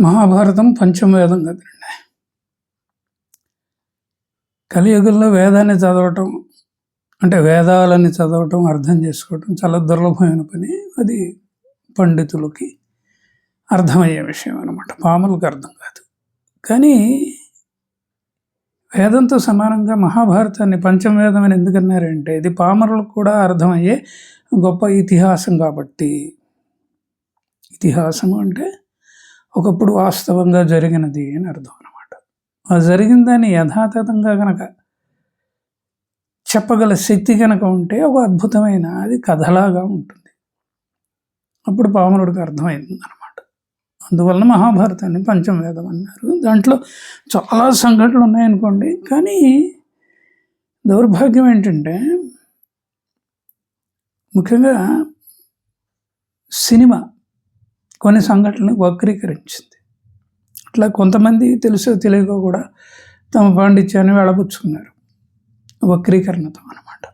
మహాభారతం పంచమవేదం కదండి. కలియుగంలో వేదాన్ని చదవటం అంటే వేదాలని చదవటం అర్థం చేసుకోవటం చాలా దుర్లభమైన పని. అది పండితులకి అర్థమయ్యే విషయం అనమాట పాములకు అర్థం కాదు. కానీ వేదంతో సమానంగా మహాభారతాన్ని పంచమవేదం అని ఎందుకన్నారంటే ఇది పామరులకు కూడా అర్థమయ్యే గొప్ప ఇతిహాసం కాబట్టి. ఇతిహాసం అంటే ఒకప్పుడు వాస్తవంగా జరిగినది అని అర్థం అనమాట ఆ జరిగిందని యథాతథంగా కనుక చెప్పగల శక్తి కనుక ఉంటే ఒక అద్భుతమైన అది కథలాగా ఉంటుంది. అప్పుడు పామరుడికి అర్థమైంది అనమాట అందువలన మహాభారతాన్ని పంచమవేదం అన్నారు. దాంట్లో చాలా సంఘటనలు ఉన్నాయనుకోండి. కానీ దౌర్భాగ్యం ఏంటంటే ముఖ్యంగా సినిమా కొన్ని సంఘటనలు వక్రీకరించింది. అట్లా కొంతమంది తెలుసో తెలియక కూడా తమ పాండిత్యాన్ని వెళ్ళబుచ్చుకున్నారు వక్రీకరణతో అనమాట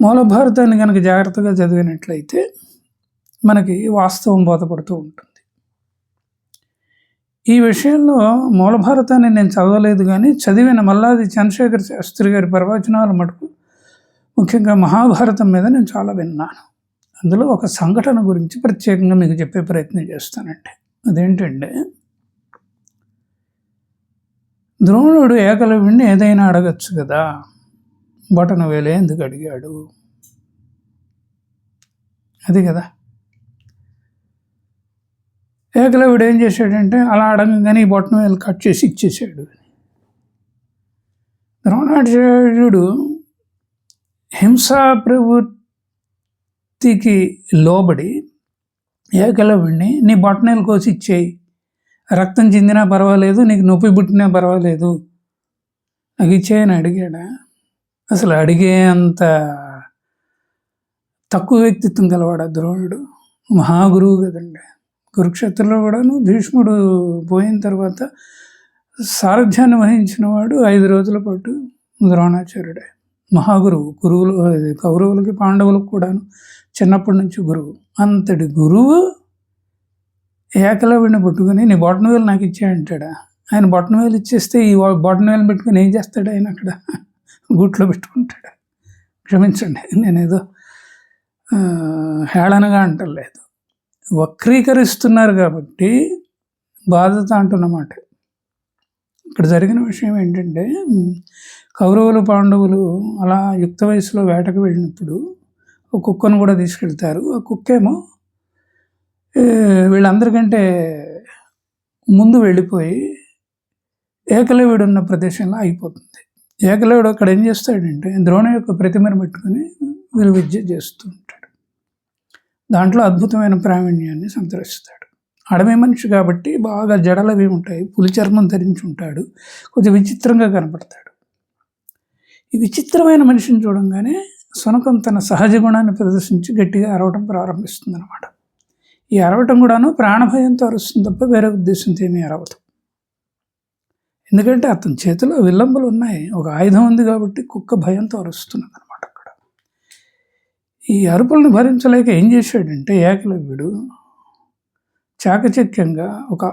మూల భారతాన్ని కనుక జాగ్రత్తగా చదివినట్లయితే మనకి వాస్తవం బోధపడుతూ ఉంటుంది. ఈ విషయంలో మూల భారతాన్ని నేను చదవలేదు కానీ చదివిన మల్లాది చంద్రశేఖర్ శాస్త్రి గారి ప్రవచనాలు మటుకు ముఖ్యంగా మహాభారతం మీద నేను చాలా విన్నాను. అందులో ఒక సంఘటన గురించి ప్రత్యేకంగా మీకు చెప్పే ప్రయత్నం చేస్తానండి. అదేంటంటే ద్రోణుడు ఏకలవ్యుణ్ణి ఏదైనా అడగచ్చు కదా బటన వేలే ఎందుకు అడిగాడు? అది కదా. ఏకలవ్యుడు ఏం చేశాడంటే అలా అడగంగానే ఈ బొట్టన వేలు కట్ చేసి ఇచ్చేసాడు. ద్రోణాచార్యుడు హింసా ప్రవృత్తికి లోబడి ఏకలవ్యుణ్ణి నీ బొట్టనేలు కోసి ఇచ్చేయి రక్తం చెందినా పర్వాలేదు నీకు నొప్పి పుట్టినా పర్వాలేదు. నాకు ఇచ్చేయని అడిగాడా? అసలు అడిగే అంత తక్కువ వ్యక్తిత్వం గలవాడు ద్రోణుడు? మహాగురువు కదండి. కురుక్షేత్రంలో కూడాను భీష్ముడు పోయిన తర్వాత సారథ్యాన్ని వహించిన వాడు ఐదు రోజుల పాటు ద్రోణాచార్యుడే. మహాగురువు గురువులు కౌరవులకి పాండవులకు కూడాను చిన్నప్పటి నుంచి గురువు. అంతటి గురువు ఏకలవిని పట్టుకుని నీ బొటనవేలు నాకు ఇచ్చే అంటాడా? ఆయన బొటనవేలు ఇచ్చేస్తే ఈ బొటనవేలు పెట్టుకుని ఏం చేస్తాడు ఆయన అక్కడ? గుట్లో పెట్టుకుంటాడు. క్షమించండి నేనేదో హేళనగా అంటలేదు. వక్రీకరిస్తున్నారు కాబట్టి బాధత అంటున్నమాట. ఇక్కడ జరిగిన విషయం ఏంటంటే కౌరవులు పాండవులు అలా యుక్త వయసులో వేటకు వెళ్ళినప్పుడు ఒక కుక్కను కూడా తీసుకెళ్తారు. ఆ కుక్కేమో వీళ్ళందరికంటే ముందు వెళ్ళిపోయి ఏకలవ్యుడు ఉన్న ప్రదేశంలో అయిపోతుంది. ఏకలవ్యుడు అక్కడ ఏం చేస్తాడంటే ద్రోణ యొక్క ప్రతిమను పెట్టుకుని వీళ్ళు విద్య చేస్తూ ఉంటాడు. దాంట్లో అద్భుతమైన ప్రావీణ్యాన్ని సంతరిస్తాడు. అడవి మనిషి కాబట్టి బాగా జడలవి ఉంటాయి పులి చర్మం ధరించి ఉంటాడు కొంచెం విచిత్రంగా కనపడతాడు. ఈ విచిత్రమైన మనిషిని చూడంగానే సునకం తన సహజ గుణాన్ని ప్రదర్శించి గట్టిగా అరవటం ప్రారంభిస్తుంది అనమాట ఈ అరవటం కూడాను ప్రాణభయంతో అరుస్తుంది తప్ప వేరే ఉద్దేశంతో ఏమీ అరవదు. ఎందుకంటే అతని చేతిలో విల్లంబులు ఉన్నాయి ఒక ఆయుధం ఉంది కాబట్టి కుక్క భయంతో అరుస్తున్నది అనమాట అక్కడ. ఈ అరుపులను భరించలేక ఏం చేశాడంటే ఏకలవ్యుడు చాకచక్యంగా ఒక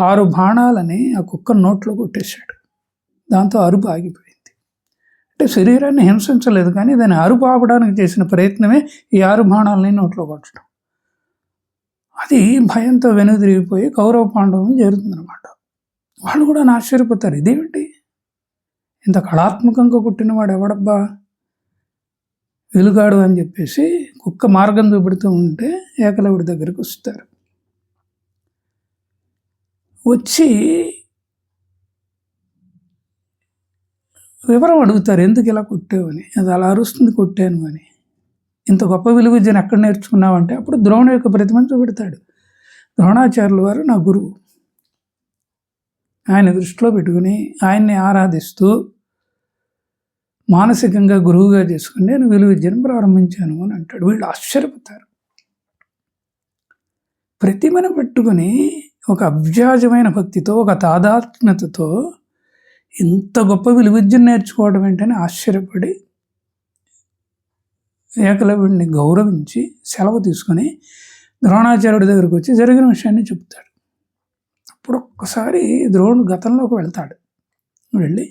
ఆరు బాణాలని ఆ కుక్క నోట్లో కొట్టేశాడు. దాంతో అరుపు ఆగిపోయింది. అంటే శరీరాన్ని హింసించలేదు కానీ దాన్ని అరుపు ఆపడానికి చేసిన ప్రయత్నమే ఈ ఆరు బాణాలని నోట్లో కొట్టడం. అది భయంతో వెనుదిరిగిపోయి కౌరవ పాండవులు చేరుతుందనమాట వాళ్ళు కూడా ఆశ్చర్యపోతారు. ఇదేమిటి ఇంత కళాత్మకంగా కుట్టినవాడు ఎవడబ్బా? వెలుగాడు అని చెప్పేసి కుక్క మార్గం చూపెడుతూ ఉంటే ఏకలవుడి దగ్గరికి వస్తారు. వచ్చి వివరం అడుగుతారు ఎందుకు ఇలా కొట్టావు? అని. అది అలా అరుస్తుంది కొట్టాను అని. ఇంత గొప్ప విలువ విద్యను ఎక్కడ నేర్చుకున్నావంటే అప్పుడు ద్రోణు యొక్క ప్రతిమను చూపెడతాడు. ద్రోణాచార్యుల వారు నా గురువు ఆయన దృష్టిలో పెట్టుకుని ఆయన్ని ఆరాధిస్తూ మానసికంగా గురువుగా చేసుకుని నేను విలువ విద్యను ప్రారంభించాను అని అంటాడు. వీళ్ళు ఆశ్చర్యపోతారు. ప్రతిమను పెట్టుకుని ఒక అవ్యాజమైన భక్తితో ఒక తాదాత్మ్యతతో ఇంత గొప్ప విలువిద్యను నేర్చుకోవడం ఏంటని ఆశ్చర్యపడి ఏకలవ్యుడిని గౌరవించి సెలవు తీసుకొని ద్రోణాచార్యుడి దగ్గరికి వచ్చి జరిగిన విషయాన్ని చెప్తాడు. అప్పుడు ఒక్కసారి ద్రోణుడు గతంలోకి వెళ్తాడు. వెళ్ళి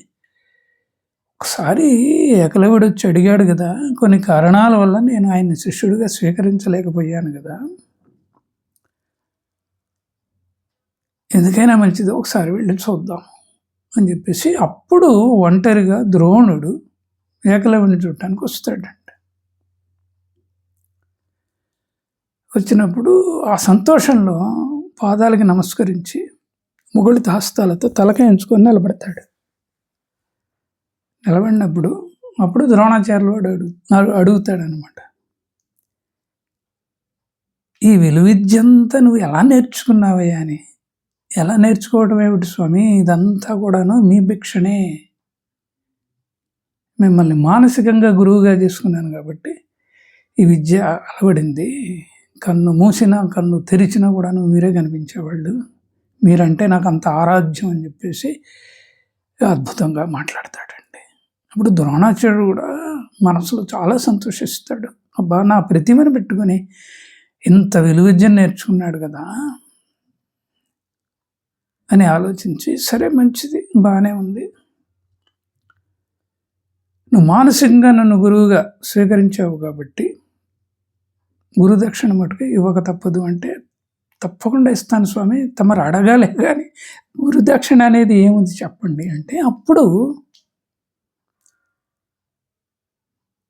ఒకసారి ఏకలవ్యుడు వచ్చి అడిగాడు కదా కొన్ని కారణాల వల్ల నేను ఆయన్ని శిష్యుడిగా స్వీకరించలేకపోయాను కదా ఎందుకైనా మంచిది ఒకసారి వెళ్ళి చూద్దాం అని చెప్పేసి అప్పుడు ఒంటరిగా ద్రోణుడు ఏకలవిని చూడటానికి వస్తాడంట. వచ్చినప్పుడు ఆ సంతోషంలో పాదాలకి నమస్కరించి ముగుళి హస్తాలతో తలకాయించుకొని నిలబడతాడు. నిలబడినప్పుడు అప్పుడు ద్రోణాచార్యులు వాడు అడుగు అడుగుతాడనమాట ఈ విలువిద్యంతా నువ్వు ఎలా నేర్చుకున్నావయ్యా అని ఎలా నేర్చుకోవడం ఏమిటి స్వామి? ఇదంతా కూడాను మీ భిక్షనే. మిమ్మల్ని మానసికంగా గురువుగా చేసుకున్నాను కాబట్టి ఈ విద్య అలవడింది. కన్ను మూసినా కన్ను తెరిచినా కూడాను మీరే కనిపించేవాళ్ళు. మీరంటే నాకు అంత ఆరాధ్యం అని చెప్పేసి అద్భుతంగా మాట్లాడతాడండి. అప్పుడు ద్రోణాచార్యుడు కూడా మనసులో చాలా సంతోషిస్తాడు. అబ్బా నా ప్రతిమను పెట్టుకొని ఇంత విలువిద్యను నేర్చుకున్నాడు కదా. అని ఆలోచించి సరే మంచిది బాగానే ఉంది. నువ్వు మానసికంగా నన్ను గురువుగా స్వీకరించావు కాబట్టి గురుదక్షిణ మటుకు ఇవ్వక తప్పదు అంటే తప్పకుండా ఇస్తాను స్వామి తమరు అడగాలే కానీ గురుదక్షిణ అనేది ఏముంది చెప్పండి అంటే అప్పుడు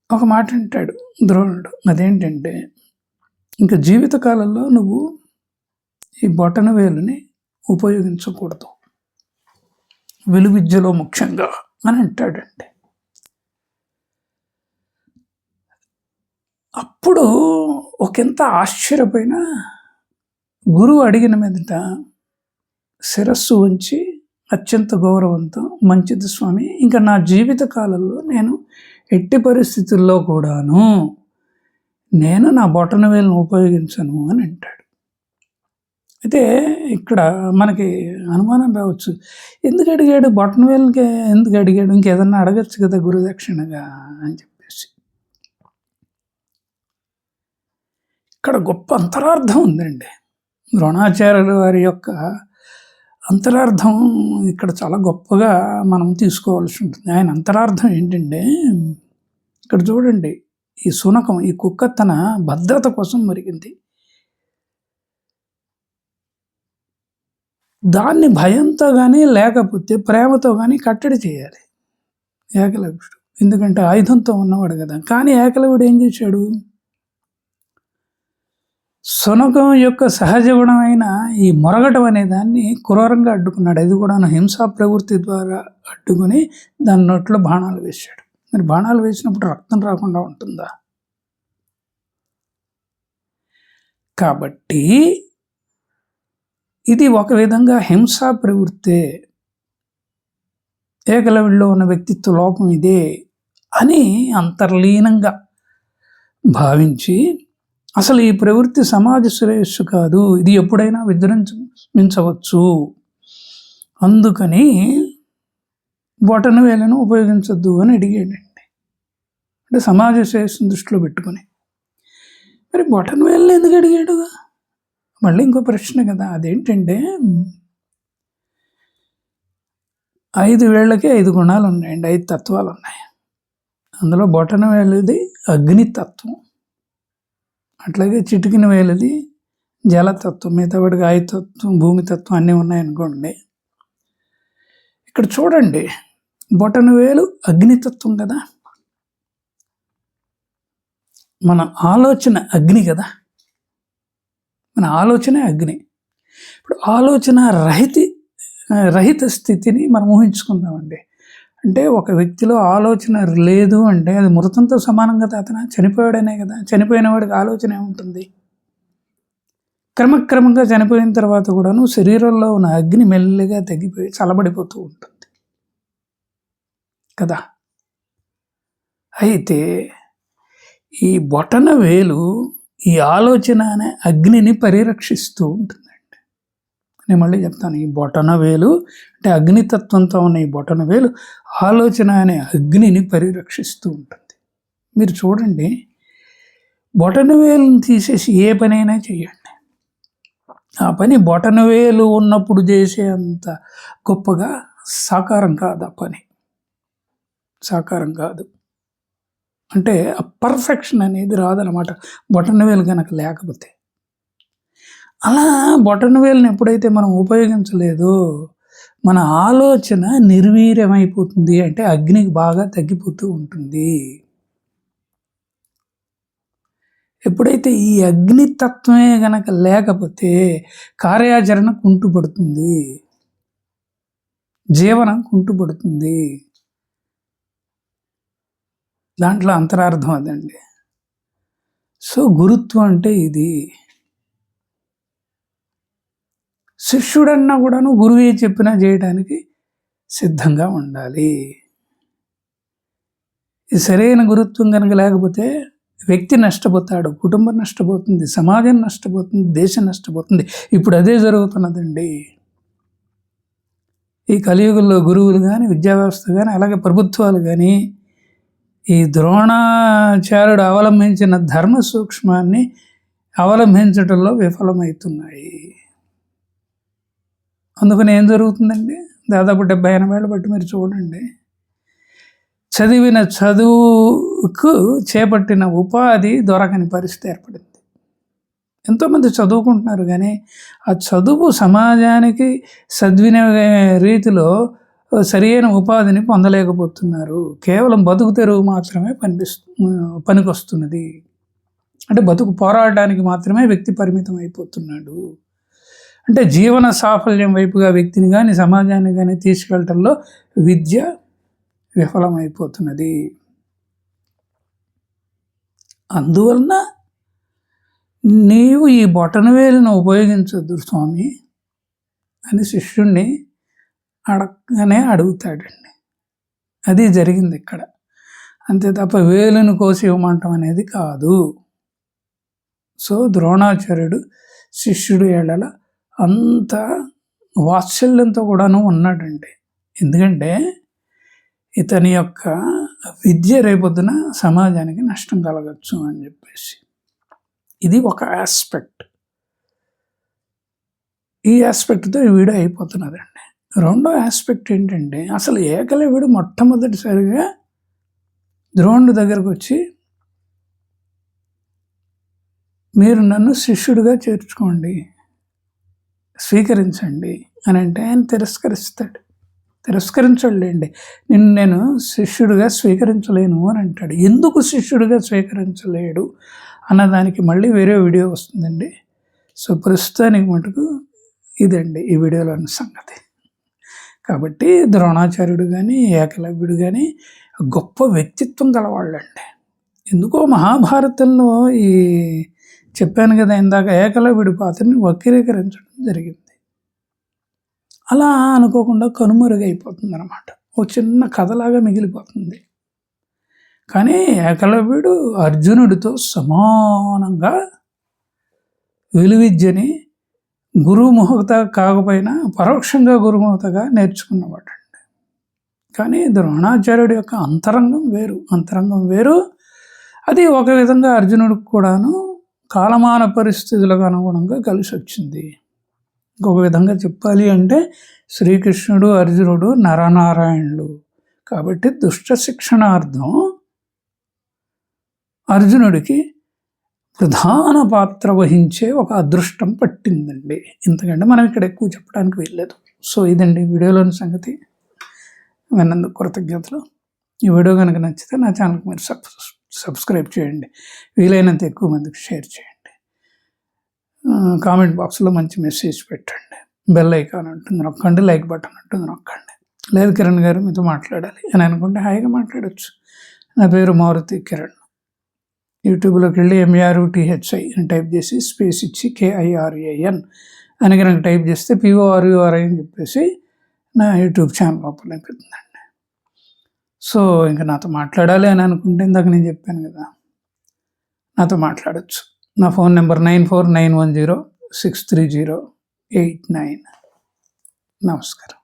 ఒక మాట అంటాడు ద్రోణుడు. అదేంటంటే ఇంకా జీవితకాలంలో నువ్వు ఈ బొటన వేలుని ఉపయోగించకూడదు. విలువిద్యలో ముఖ్యంగా అని అంటాడండి. అప్పుడు ఒకంత ఆశ్చర్యపోయిన గురువు అడిగిన మీదట శిరస్సు ఉంచి అత్యంత గౌరవంతో మంచిది స్వామి. ఇంకా నా జీవిత కాలంలో నేను ఎట్టి పరిస్థితుల్లో కూడాను నేను నా బొటన వేలను ఉపయోగించను అని అంటాడు. అయితే ఇక్కడ మనకి అనుమానం రావచ్చు. ఎందుకు అడిగాడు? బొటన్ వేలకి ఎందుకు అడిగాడు? ఇంకేదన్నా అడగచ్చు కదా గురుదక్షిణగా అని చెప్పేసి. ఇక్కడ గొప్ప అంతరార్థం ఉందండి. ద్రోణాచార్యుల వారి యొక్క అంతరార్థం ఇక్కడ చాలా గొప్పగా మనం తీసుకోవాల్సి ఉంటుంది. ఆయన అంతరార్థం ఏంటంటే ఇక్కడ చూడండి ఈ శునకం ఈ కుక్క తన భద్రత కోసం మరిగింది. దాన్ని భయంతో కానీ లేకపోతే ప్రేమతో కానీ కట్టడి చేయాలి. ఏకలవ్యుడు. ఎందుకంటే ఆయుధంతో ఉన్నవాడు కదా. కానీ ఏకలవ్యుడు ఏం చేశాడు? సునకం యొక్క సహజ గుణమైన ఈ మొరగటం అనే దాన్ని క్రూరంగా అడ్డుకున్నాడు. అది కూడా హింసా ప్రవృత్తి ద్వారా అడ్డుకుని దాని నోట్లో బాణాలు వేశాడు. మరి బాణాలు వేసినప్పుడు రక్తం రాకుండా ఉంటుందా? కాబట్టి ఇది ఒక విధంగా హింసా ప్రవృత్తే. ఏకలవిడిలో ఉన్న వ్యక్తిత్వ లోపం ఇదే అని అంతర్లీనంగా భావించి అసలు ఈ ప్రవృత్తి సమాజ శ్రేయస్సు కాదు ఇది ఎప్పుడైనా విజృంభించవచ్చు. అందుకని బొటన వేలను ఉపయోగించద్దు అని అడిగాడండి. అంటే సమాజ శ్రేయస్సును దృష్టిలో పెట్టుకొని. మరి బొటన వేలను ఎందుకు అడిగాడు మళ్ళీ ఇంకో ప్రశ్న కదా అదేంటంటే ఐదు వేళ్ళకి ఐదు గుణాలు ఉన్నాయండి ఐదు తత్వాలు ఉన్నాయి అందులో బొటన వేలుది అగ్నితత్వం అట్లాగే చిటికిన వేలది జలతత్వం మిగతా వాడికి ఆయుతత్వం భూమితత్వం అన్నీ ఉన్నాయనుకోండి. ఇక్కడ చూడండి బొటన వేలు అగ్నితత్వం కదా. మన ఆలోచన అగ్ని కదా. మన ఆలోచనే అగ్ని. ఇప్పుడు ఆలోచన రహితి రహిత స్థితిని మనం ఊహించుకుందామండి. అంటే ఒక వ్యక్తిలో ఆలోచన లేదు అంటే అది మృతంతో సమానంగా అతను చనిపోయాడనే కదా. చనిపోయిన వాడికి ఆలోచన ఏముంటుంది? క్రమక్రమంగా చనిపోయిన తర్వాత కూడాను శరీరంలో ఉన్న అగ్ని మెల్లిగా తగ్గిపోయి చల్లబడిపోతూ ఉంటుంది. కదా? అయితే ఈ బొటన వేలు ఈ ఆలోచన అనే అగ్నిని పరిరక్షిస్తూ ఉంటుందండి. నేను మళ్ళీ చెప్తాను ఈ బొటన వేలు అంటే అగ్నితత్వంతో ఉన్న ఈ బొటనవేలు ఆలోచన అనే అగ్నిని పరిరక్షిస్తూ ఉంటుంది. మీరు చూడండి బొటనవేలుని తీసేసి ఏ పనైనా చేయండి. ఆ పని బొటనవేలు ఉన్నప్పుడు చేసేంత గొప్పగా సాకారం కాదు ఆ పని. సాకారం కాదు. అంటే ఆ పర్ఫెక్షన్ అనేది రాదనమాట బొటనవేలు కనుక లేకపోతే. అలా బొటనవేలుని ఎప్పుడైతే మనం ఉపయోగించలేదో మన ఆలోచన నిర్వీర్యమైపోతుంది అంటే అగ్నికి బాగా తగ్గిపోతూ ఉంటుంది. ఎప్పుడైతే ఈ అగ్నితత్వమే గనక లేకపోతే కార్యాచరణ కుంటుపడుతుంది. జీవనం కుంటుపడుతుంది. దాంట్లో అంతరార్థం అదండి. సో గురుత్వం అంటే ఇది. శిష్యుడన్నా కూడాను గురువే చెప్పినా చేయడానికి సిద్ధంగా ఉండాలి. ఇది సరైన గురుత్వం కనుక లేకపోతే వ్యక్తి నష్టపోతాడు కుటుంబం నష్టపోతుంది సమాజం నష్టపోతుంది దేశం నష్టపోతుంది. ఇప్పుడు అదే జరుగుతున్నదండి. ఈ కలియుగంలో గురువులు కానీ విద్యా వ్యవస్థ కానీ అలాగే ప్రభుత్వాలు కానీ ఈ ద్రోణాచార్యుడు అవలంబించిన ధర్మ సూక్ష్మాన్ని అవలంబించడంలో విఫలమవుతున్నాయి. అందుకని ఏం జరుగుతుందండి? దాదాపు డెబ్బై ఎనభై బట్టి మీరు చూడండి. చదివిన చదువుకు చేపట్టిన ఉపాధి దొరకని పరిస్థితి ఏర్పడింది. ఎంతోమంది చదువుకుంటున్నారు కానీ ఆ చదువు సమాజానికి సద్వినియోగ రీతిలో సరియైన ఉపాధిని పొందలేకపోతున్నారు. కేవలం బతుకు తెరువు మాత్రమే పనిపిస్తు పనికొస్తున్నది. అంటే బతుకు పోరాడడానికి మాత్రమే వ్యక్తి పరిమితం అయిపోతున్నాడు అంటే జీవన సాఫల్యం వైపుగా వ్యక్తిని కానీ సమాజాన్ని కానీ తీసుకెళ్ళటంలో విద్య విఫలమైపోతున్నది. అందువలన నీవు ఈ బొటనవేలును ఉపయోగించొద్దు స్వామి అని శిష్యుణ్ణి అడగనే అడుగుతాడండి. అది జరిగింది ఇక్కడ. అంతే తప్ప వేలును కోసి ఇవ్వమంటం అనేది కాదు. సో ద్రోణాచార్యుడు శిష్యుడు ఏడల అంత వాత్సల్యంతో కూడాను ఉన్నాడండి. ఎందుకంటే ఇతని యొక్క విద్య రేపొద్దున సమాజానికి నష్టం కలగచ్చు అని చెప్పేసి. ఇది ఒక ఆస్పెక్ట్. ఈ ఆస్పెక్ట్తో ఈ వీడియో అయిపోతున్నదండి. రెండో ఆస్పెక్ట్ ఏంటంటే అసలు ఏకలవ్యుడు మొట్టమొదటిసారిగా ద్రోణుడి దగ్గరకు వచ్చి మీరు నన్ను శిష్యుడిగా చేర్చుకోండి స్వీకరించండి అని అంటే ఆయన తిరస్కరిస్తాడు. తిరస్కరించలేండి నిన్ను నేను శిష్యుడిగా స్వీకరించలేను అని అంటాడు. ఎందుకు శిష్యుడిగా స్వీకరించలేడు అన్నదానికి మళ్ళీ వేరే వీడియో వస్తుందండి. సో ప్రస్తుతానికి మటుకు ఇదండి ఈ వీడియోలోని సంగతి. కాబట్టి ద్రోణాచార్యుడు కానీ ఏకలవ్యుడు కానీ గొప్ప వ్యక్తిత్వం గలవాళ్ళండి. ఎందుకో మహాభారతంలో ఈ చెప్పాను కదా ఇందాక ఏకలవ్యుడి పాత్రని వక్రీకరించడం జరిగింది. అలా అనుకోకుండా కనుమరుగైపోతుంది అనమాట ఒక చిన్న కథలాగా మిగిలిపోతుంది. కానీ ఏకలవ్యుడు అర్జునుడితో సమానంగా వెలువిద్యని గురుముహత కాకపోయినా పరోక్షంగా గురుముహతగా నేర్చుకున్నవాడండి. కానీ ద్రోణాచార్యుడి యొక్క అంతరంగం వేరు అంతరంగం వేరు. అది ఒక విధంగా అర్జునుడికి కూడాను కాలమాన పరిస్థితులకు అనుగుణంగా కలిసి వచ్చింది ఇంకొక విధంగా చెప్పాలి అంటే శ్రీకృష్ణుడు అర్జునుడు నరనారాయణుడు కాబట్టి దుష్ట శిక్షణార్థం అర్జునుడికి ప్రధాన పాత్ర వహించే ఒక అదృష్టం పట్టిందండి. ఎందుకంటే మనం ఇక్కడ ఎక్కువ చెప్పడానికి వెళ్ళలేదు సో ఇదండి వీడియోలోని సంగతి. విన్నందుకు కృతజ్ఞతలు. ఈ వీడియో కనుక నచ్చితే నా ఛానల్కి మీరు సబ్స్క్రైబ్ చేయండి. వీలైనంత ఎక్కువ మందికి షేర్ చేయండి. కామెంట్ బాక్స్లో మంచి మెసేజ్ పెట్టండి. బెల్ ఐకాన్ ఉంటుంది నొక్కండి. లైక్ బటన్ ఉంటుంది నొక్కండి. లేదు కిరణ్ గారు మీతో మాట్లాడాలి అని అనుకుంటే హాయిగా మాట్లాడచ్చు. నా పేరు మారుతి కిరణ్. యూట్యూబ్లోకి వెళ్ళి ఎంఆర్యుటిహెచ్ఐ అని టైప్ చేసి స్పేస్ ఇచ్చి కేఐఆర్ఏఎన్ అని కనుక టైప్ చేస్తే పిఓఆర్యూఆర్ఐ అని చెప్పేసి నా యూట్యూబ్ ఛానల్ ఓపెన్ అయిపోతుందండి. సో ఇంకా నాతో మాట్లాడాలి అని అనుకుంటే ఇందాక నేను చెప్పాను కదా నాతో మాట్లాడచ్చు. నా phone number nine four nine one zero six three zero eight nine. నమస్కారం.